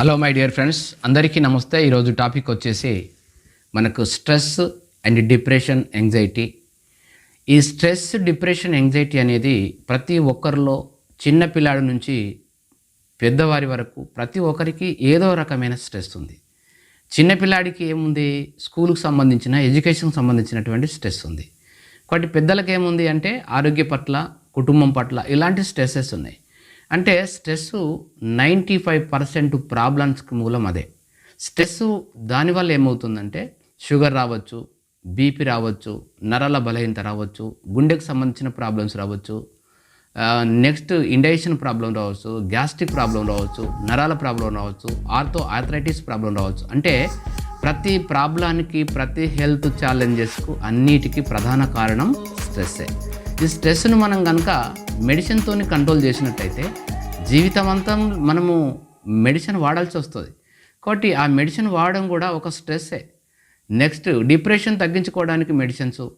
Hello my dear friends అందరికీ నమస్తే. ఈరోజు టాపిక్ వచ్చేసి మనకు స్ట్రెస్ అండ్ డిప్రెషన్ ఎంగ్జైటీ ఈ స్ట్రెస్ డిప్రెషన్ ఎంగ్జైటీ అనేది ప్రతి ఒక్కరిలో చిన్న పిల్లాడి నుంచి పెద్దవారి వరకు ప్రతి ఒక్కరికి ఏదో రకమైన స్ట్రెస్ ఉంది. చిన్నపిల్లాడికి ఏముంది? స్కూల్కి సంబంధించిన ఎడ్యుకేషన్కి సంబంధించినటువంటి స్ట్రెస్ ఉంది. కాబట్టి పెద్దలకు ఏముంది అంటే ఆరోగ్య పట్ల కుటుంబం పట్ల ఇలాంటి స్ట్రెస్సెస్ ఉన్నాయి. అంటే స్ట్రెస్ నైంటీ ఫైవ్ పర్సెంట్ ప్రాబ్లమ్స్కి మూలం అదే. స్ట్రెస్ దానివల్ల ఏమవుతుందంటే షుగర్ రావచ్చు బీపీ రావచ్చు నరాల బలహీనత రావచ్చు గుండెకు సంబంధించిన ప్రాబ్లమ్స్ రావచ్చు నెక్స్ట్ ఇండైజెషన్ ప్రాబ్లం రావచ్చు గ్యాస్ట్రిక్ ప్రాబ్లం రావచ్చు నరాల ప్రాబ్లం రావచ్చు ఆర్థో ఆర్థరైటిస్ ప్రాబ్లం రావచ్చు. అంటే ప్రతి ప్రాబ్లానికి ప్రతి హెల్త్ ఛాలెంజెస్కు అన్నిటికీ ప్రధాన కారణం స్ట్రెస్సే. ఈ స్ట్రెస్ను మనం కనుక మెడిసిన్తో కంట్రోల్ చేసినట్టయితే జీవితం అంతా మనము మెడిసిన్ వాడాల్సి వస్తుంది. కాబట్టి ఆ మెడిసిన్ వాడడం కూడా ఒక స్ట్రెస్సే. నెక్స్ట్ డిప్రెషన్ తగ్గించుకోవడానికి మెడిసిన్స్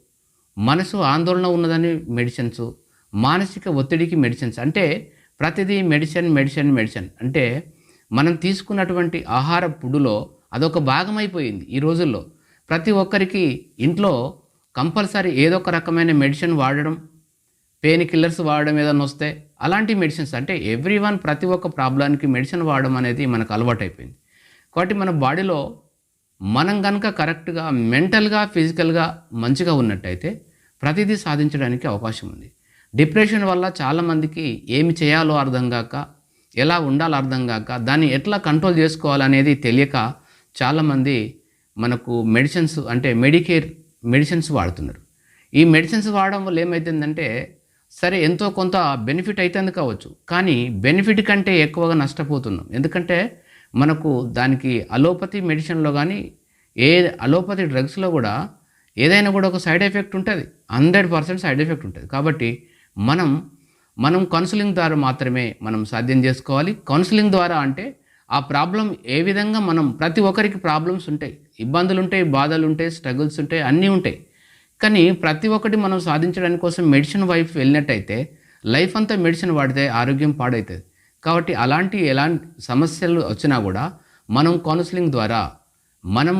మనసు ఆందోళన ఉన్నదని మెడిసిన్స్ మానసిక ఒత్తిడికి మెడిసిన్స్. అంటే ప్రతిదీ మెడిసిన్ మెడిసిన్ మెడిసిన్. అంటే మనం తీసుకున్నటువంటి ఆహార పుడులో అదొక భాగం అయిపోయింది ఈ రోజుల్లో. ప్రతి ఒక్కరికి ఇంట్లో కంపల్సరీ ఏదో ఒక రకమైన మెడిసిన్ వాడడం పెయిన్ కిల్లర్స్ వాడడం ఏదైనా వస్తే అలాంటి మెడిసిన్స్ అంటే ఎవ్రీ వన్ ప్రతి ఒక్క ప్రాబ్లానికి మెడిసిన్ వాడడం అనేది మనకు అలవాటు అయిపోయింది కాబట్టి మన బాడీలో మనం కనుక కరెక్ట్గా మెంటల్గా ఫిజికల్గా మంచిగా ఉన్నట్టయితే ప్రతిదీ సాధించడానికి అవకాశం ఉంది. డిప్రెషన్ వల్ల చాలామందికి ఏమి చేయాలో అర్థం కాక ఎలా ఉండాలో అర్థం కాక దాన్ని ఎట్లా కంట్రోల్ చేసుకోవాలనేది తెలియక చాలామంది మనకు మెడిసిన్స్ అంటే మెడికేర్ మెడిసిన్స్ వాడుతున్నారు. ఈ మెడిసిన్స్ వాడడం వల్ల ఏమవుతుందంటే సరే ఎంతో కొంత బెనిఫిట్ అవుతుంది కావచ్చు కానీ బెనిఫిట్ కంటే ఎక్కువగా నష్టపోతున్నాం. ఎందుకంటే మనకు దానికి అలోపతి మెడిసిన్లో కానీ ఏ అలోపతి డ్రగ్స్లో కూడా ఏదైనా కూడా ఒక సైడ్ ఎఫెక్ట్ ఉంటుంది. హండ్రెడ్ పర్సెంట్ సైడ్ ఎఫెక్ట్ ఉంటుంది. కాబట్టి మనం మనం కౌన్సిలింగ్ ద్వారా మాత్రమే మనం సాధ్యం చేసుకోవాలి. కౌన్సిలింగ్ ద్వారా అంటే ఆ ప్రాబ్లం ఏ విధంగా మనం ప్రతి ఒక్కరికి ప్రాబ్లమ్స్ ఉంటాయి. ఇబ్బందులు ఉంటాయి బాధలు ఉంటాయి స్ట్రగుల్స్ ఉంటాయి అన్నీ ఉంటాయి. కానీ ప్రతి ఒక్కటి మనం సాధించడానికి కోసం మెడిసిన్ వైపు వెళ్ళినట్టయితే లైఫ్ అంతా మెడిసిన్ వాడితే ఆరోగ్యం పాడవుతుంది కాబట్టి అలాంటి ఎలాంటి సమస్యలు వచ్చినా కూడా మనం కౌన్సిలింగ్ ద్వారా మనం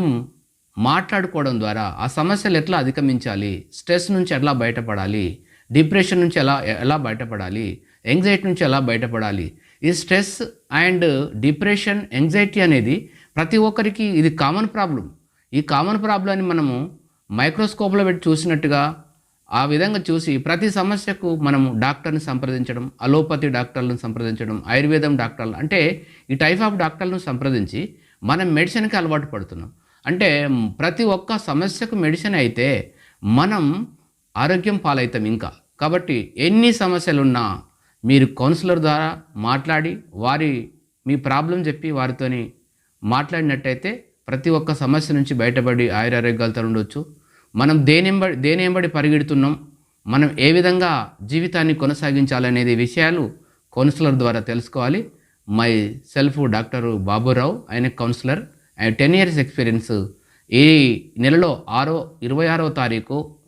మాట్లాడుకోవడం ద్వారా ఆ సమస్యలు ఎట్లా అధిగమించాలి స్ట్రెస్ నుంచి ఎట్లా బయటపడాలి డిప్రెషన్ నుంచి ఎలా ఎలా బయటపడాలి ఎంగ్జైటీ నుంచి ఎలా బయటపడాలి ఈ స్ట్రెస్ అండ్ డిప్రెషన్ ఎంగ్జైటీ అనేది ప్రతి ఒక్కరికి ఇది కామన్ ప్రాబ్లం ఈ కామన్ ప్రాబ్లమ్ని మనము మైక్రోస్కోప్లో పెట్టి చూసినట్టుగా ఆ విధంగా చూసి ప్రతి సమస్యకు మనము డాక్టర్ని సంప్రదించడం అలోపతి డాక్టర్లను సంప్రదించడం ఆయుర్వేదం డాక్టర్లు అంటే ఈ టైప్ ఆఫ్ డాక్టర్లను సంప్రదించి మనం మెడిసిన్కి అలవాటు పడుతున్నాం. అంటే ప్రతి ఒక్క సమస్యకు మెడిసిన్ అయితే మనం ఆరోగ్యం పాలవుతాం ఇంకా. కాబట్టి ఎన్ని సమస్యలున్నా మీరు కౌన్సిలర్ ద్వారా మాట్లాడి వారి మీ ప్రాబ్లం చెప్పి వారితోని మాట్లాడినట్టయితే ప్రతి ఒక్క సమస్య నుంచి బయటపడి ఆయురారోగ్యాలతో ఉండొచ్చు. మనం దేనింబడి దేనేంబడి పరిగెడుతున్నాం? మనం ఏ విధంగా జీవితాన్ని కొనసాగించాలనేది విషయాలు కౌన్సిలర్ ద్వారా తెలుసుకోవాలి. మై సెల్ఫ్ డాక్టర్ బాబురావు ఆయన కౌన్సిలర్. ఆయన టెన్ ఇయర్స్ ఎక్స్పీరియన్స్. ఈ నెలలో ఆరో ఇరవై ఆరో తారీఖు